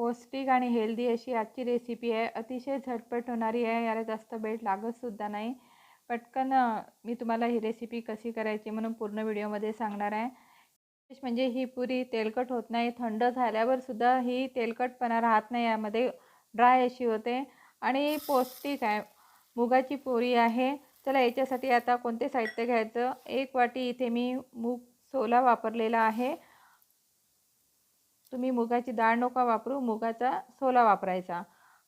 पौष्टिक आणि हेल्दी अशी आजची रेसिपी आहे. अतिशय झटपट होणारी आहे. याला जास्त वेळ लागतसुद्धा नाही. पटकन मी तुम्हाला ही रेसिपी कशी करायची म्हणून पूर्ण व्हिडिओमध्ये सांगणार आहे. म्हणजे ही पुरी तेलकट होत नाही. थंड झाल्यावरसुद्धा ही तेलकटपणा राहत नाही. यामध्ये ड्राय अशी होते. आणि पौष्टिक आहे. मुगाची पोरी आहे. चला याच्यासाठी आता कोणते साहित्य घ्यायचं? एक वाटी इथे मी मूग सोला वापरलेला आहे. तुम्ही मुगाची डाळ नका वापरू मुगाचा सोला वापरायचा.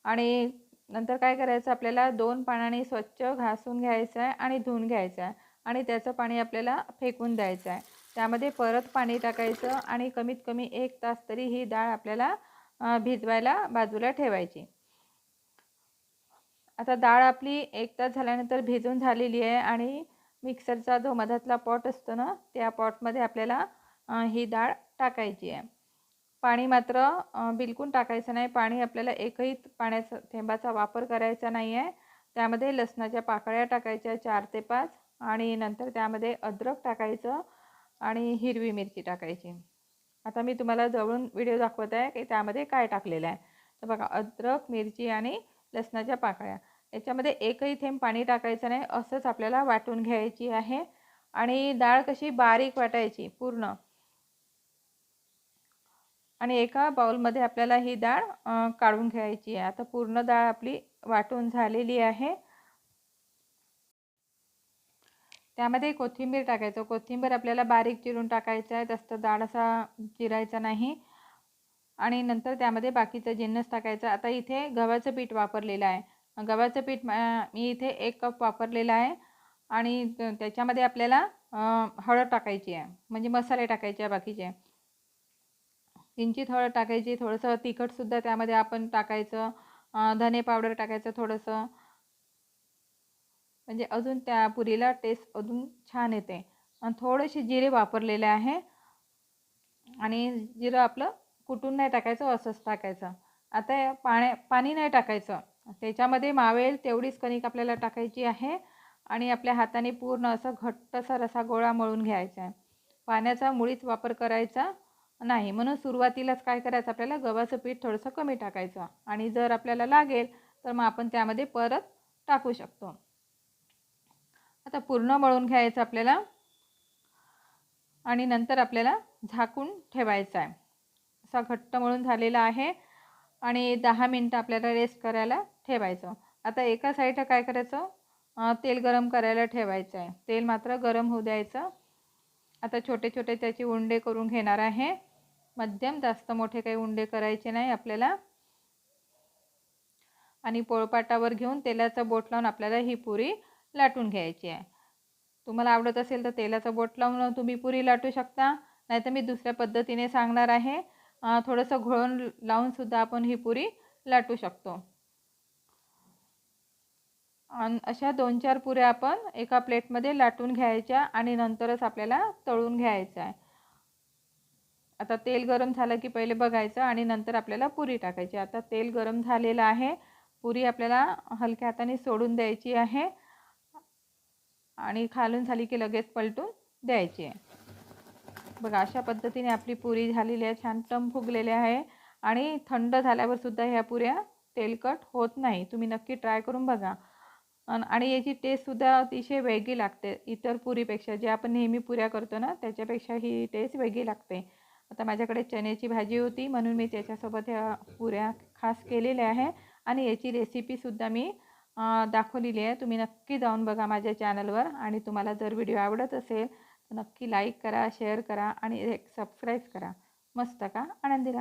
आणि नंतर काय करायचं आपल्याला दोन पाण्याने स्वच्छ घासून घ्यायचं आहे आणि धुवून घ्यायचं आहे आणि त्याचं पाणी आपल्याला फेकून द्यायचं आहे त्यामध्ये परत पाणी टाकायचं आणि कमीत कमी एक तास तरी ही डाळ आपल्याला भिजवायला बाजूला ठेवायची. आता डाळ आपली एक तास झाल्यानंतर भिजून झालेली आहे आणि मिक्सरचा जो मधातला पॉट असतो ना त्या पॉटमध्ये आपल्याला ही डाळ टाकायची आहे. पाणी मात्र बिलकुल टाकायचं नाही. पाणी आपल्याला एकही पाण्याचा थेंबाचा वापर करायचा नाही आहे त्यामध्ये लसणाच्या पाकळ्या टाकायच्या चार ते पाच आणि नंतर त्यामध्ये अद्रक टाकायचं आणि हिरवी मिरची टाकायची. आता मी तुम्हाला जवळून व्हिडिओ दाखवत आहे की त्यामध्ये काय टाकलेलं आहे. तर बघा अद्रक मिरची आणि लसणाच्या पाकळ्या. याच्यामध्ये एकही थेंब पाणी टाकायचं नाही असंच आपल्याला वाटून घ्यायची आहे. आणि डाळ कशी बारीक वाटायची पूर्ण. आणि एका बाउलमध्ये आपल्याला ही डाळ काढून घ्यायची आहे. आता पूर्ण डाळ आपली वाटून झालेली आहे. त्यामध्ये कोथिंबीर टाकायचं. कोथिंबीर आपल्याला बारीक चिरून टाकायचं आहे. जास्त डाळ असा चिरायचा नाही. आणि नंतर त्यामध्ये बाकीचं जिन्नस टाकायचं. आता इथे गव्हाचं पीठ वापरलेलं आहे. गव्हाचं पीठ मी इथे एक कप वापरलेलं आहे. आणि त्याच्यामध्ये आपल्याला हळद टाकायची आहे. म्हणजे मसाले टाकायचे आहे बाकीचे. इंची हळद टाकायची थोडंसं तिखटसुद्धा त्यामध्ये आपण टाकायचं धने पावडर टाकायचं थोडंसं. म्हणजे अजून त्या पुरीला टेस्ट अजून छान येते. आणि थोडेसे जिरे वापरलेले आहे. आणि जिरं आपलं कुटून नाही टाकायचं असंच टाकायचं. आता पाण्या पाणी नाही टाकायचं. त्याच्यामध्ये मावेल तेवढीच कणिक आपल्याला टाकायची आहे. आणि आपल्या हाताने पूर्ण असं घट्टसा रसा गोळा मळून घ्यायचा आहे. पाण्याचा मुळीच वापर करायचा. नाही म्हणून सुरुवातीलाच काय करायचं आपल्याला? गव्हाचं पीठ थोडंसं कमी टाकायचं. आणि जर आपल्याला लागेल तर मग आपण त्यामध्ये परत टाकू शकतो. आता पूर्ण मळून घ्यायचं आपल्याला. आणि नंतर आपल्याला झाकून ठेवायचं आहे. असा घट्ट मळून झालेला आहे. आणि दहा मिनटं आपल्याला रेस्ट करायला ठेवायचं. आता एका साईडला काय करायचं? तेल गरम करायला ठेवायचं आहे. तेल मात्र गरम होऊ द्यायचं. आता छोटे छोटे त्याचे उंडे करून घेणार आहे. मध्यम जास्त मोठे काही उंडे करायचे नाही आपल्याला. आणि पोळपाटावर घेऊन तेलाचा बोट लावून आपल्याला ही पुरी लाटून घ्यायची आहे. तुम्हाला आवडत असेल तर तेलाचा बोट लावून तुम्ही पुरी लाटू शकता. नाहीतर मी दुसऱ्या पद्धतीने सांगणार आहे. थोडंसं घोळून लावूनसुद्धा आपण ही पुरी लाटू शकतो. आणि अशा दोन चार पुऱ्या आपण एका प्लेटमध्ये लाटून घ्यायच्या आणि नंतरच आपल्याला तळून घ्यायचं आहे. आता तेल गरम झालं की पहिले बघायचं आणि नंतर आपल्याला पुरी टाकायची. आता तेल गरम झालेलं आहे. पुरी आपल्याला हलक्या हाताने सोडून द्यायची आहे. आणि खालून झाली की लगेच पलटून द्यायची आहे. बघा अशा पद्धतीने आपली पुरी झालेली आहे. छान टम फुगलेली आहे. आणि थंड झाल्यावर सुद्धा ह्या पुऱ्या तेलकट होत नाही. तुम्ही नक्की ट्राय करून बघा. आणि याची टेस्टसुद्धा अतिशय वेगळी लागते. इतर पुरीपेक्षा जे आपण नेहमी पुऱ्या करतो ना त्याच्यापेक्षा ही टेस्ट वेगळी लागते. आता माझ्याकडे चण्याची भाजी होती म्हणून मी त्याच्यासोबत ह्या पुऱ्या खास केलेल्या आहे. आणि याची रेसिपीसुद्धा मी दाखवलेली आहे. तुम्ही नक्की जाऊन बघा माझ्या चॅनलवर आणि तुम्हाला जर व्हिडिओ आवडत असेल तर नक्की लाईक करा शेअर करा आणि एक सबस्क्राईब करा. मस्त का? आनंदी